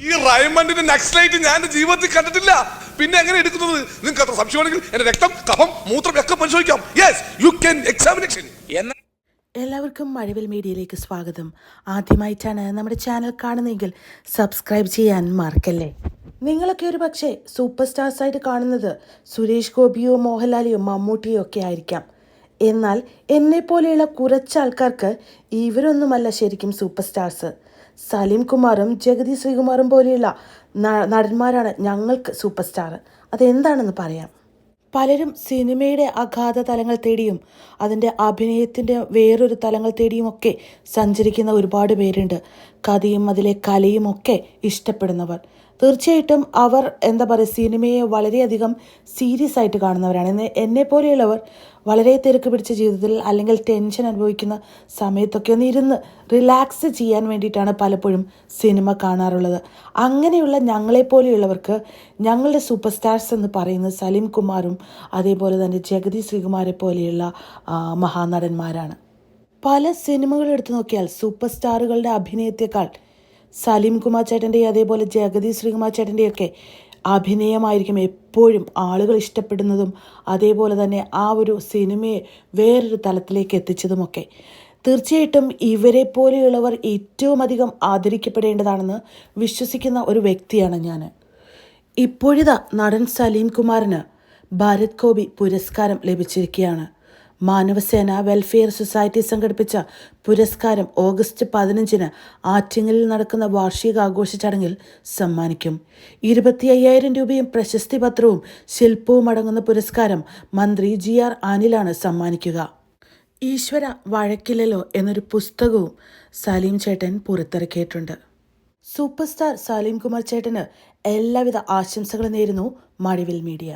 ഈ റൈമണ്ടിന്റെ നക്സലൈറ്റ് ഞാൻ എന്റെ ജീവിതത്തിൽ കണ്ടിട്ടില്ല. പിന്നെ എങ്ങനെ എടുക്കുന്നത്? നിങ്ങൾക്ക് അത്ര സംശയമാണെങ്കിൽ എന്റെ രക്തം കഫം മൂത്രം ഒക്കെ പരിശോധിക്കാം. യെസ് യു ക്യാൻ എക്സാമിനേഷൻ എന്നാൽ എല്ലാവർക്കും മഴവിൽ മീഡിയയിലേക്ക് സ്വാഗതം. ആദ്യമായിട്ടാണ് നമ്മുടെ ചാനൽ കാണുന്നതെങ്കിൽ സബ്സ്ക്രൈബ് ചെയ്യാൻ മറക്കല്ലേ? നിങ്ങളൊക്കെ ഒരു പക്ഷേ സൂപ്പർ സ്റ്റാർസ് ആയിട്ട് കാണുന്നത് സുരേഷ് ഗോപിയോ മോഹൻലാലിയോ മമ്മൂട്ടിയോ ഒക്കെ ആയിരിക്കാം. എന്നാൽ എന്നെപ്പോലെയുള്ള കുറച്ച് ആൾക്കാർക്ക് ഇവരൊന്നുമല്ല ശരിക്കും സൂപ്പർ സ്റ്റാർസ് സലീം കുമാറും ജഗതി ശ്രീകുമാറും പോലെയുള്ള നടന്മാരാണ് ഞങ്ങൾക്ക് സൂപ്പർ സ്റ്റാർ അതെന്താണെന്ന് പറയാം. പലരും സിനിമയുടെ അഗാധ തലങ്ങൾ തേടിയും അതിന്റെ അഭിനയത്തിന്റെ വേറൊരു തലങ്ങൾ തേടിയും ഒക്കെ സഞ്ചരിക്കുന്ന ഒരുപാട് പേരുണ്ട്. കഥയും അതിലെ കലയും ഒക്കെ ഇഷ്ടപ്പെടുന്നവർ. തീർച്ചയായിട്ടും അവർ എന്താ പറയുക സിനിമയെ വളരെയധികം സീരിയസ് ആയിട്ട് കാണുന്നവരാണ്. എന്നെ എന്നെ പോലെയുള്ളവർ വളരെ തിരക്ക് പിടിച്ച ജീവിതത്തിൽ അല്ലെങ്കിൽ ടെൻഷൻ അനുഭവിക്കുന്ന സമയത്തൊക്കെ ഒന്ന് ഇരുന്ന് റിലാക്സ് ചെയ്യാൻ വേണ്ടിയിട്ടാണ് പലപ്പോഴും സിനിമ കാണാറുള്ളത്. അങ്ങനെയുള്ള ഞങ്ങളെപ്പോലെയുള്ളവർക്ക് ഞങ്ങളുടെ സൂപ്പർ സ്റ്റാർസ് എന്ന് പറയുന്ന സലീം കുമാറും അതേപോലെ തന്നെ ജഗതി ശ്രീകുമാരെ പോലെയുള്ള മഹാനടന്മാരാണ്. പല സിനിമകൾ എടുത്തു നോക്കിയാൽ സൂപ്പർ സ്റ്റാറുകളുടെ അഭിനയത്തെക്കാൾ സലീം കുമാർ ചേട്ടന്റെയും അതേപോലെ ജഗതി ശ്രീകുമാർ ചേട്ടന്റെയൊക്കെ അഭിനയമായിരിക്കും എപ്പോഴും ആളുകൾ ഇഷ്ടപ്പെടുന്നതും അതേപോലെ തന്നെ ആ ഒരു സിനിമയെ വേറൊരു തലത്തിലേക്ക് എത്തിച്ചതുമൊക്കെ. തീർച്ചയായിട്ടും ഇവരെ പോലെയുള്ളവർ ഏറ്റവും അധികം ആദരിക്കപ്പെടേണ്ടതാണെന്ന് വിശ്വസിക്കുന്ന ഒരു വ്യക്തിയാണ് ഞാൻ ഇപ്പോഴിതാ നടൻ സലീം കുമാറിന് ഭാരത് കോബി പുരസ്കാരം ലഭിച്ചിരിക്കുകയാണ്. മാനവസേന വെൽഫെയർ സൊസൈറ്റി സംഘടിപ്പിച്ച പുരസ്കാരം ഓഗസ്റ്റ് പതിനഞ്ചിന് ആറ്റിങ്ങലിൽ നടക്കുന്ന വാർഷികാഘോഷ ചടങ്ങിൽ സമ്മാനിക്കും. ഇരുപത്തി അയ്യായിരം രൂപയും പ്രശസ്തി പത്രവും ശില്പവും അടങ്ങുന്ന പുരസ്കാരം മന്ത്രി ജി ആർ അനിലാണ് സമ്മാനിക്കുക. ഈശ്വര വഴക്കില്ലല്ലോ എന്നൊരു പുസ്തകവും സലീം ചേട്ടൻ പുറത്തിറക്കിയിട്ടുണ്ട്. സൂപ്പർ സ്റ്റാർ സലീം കുമാർ ചേട്ടന് എല്ലാവിധ ആശംസകളും നേരുന്നു മടിവിൽ മീഡിയ.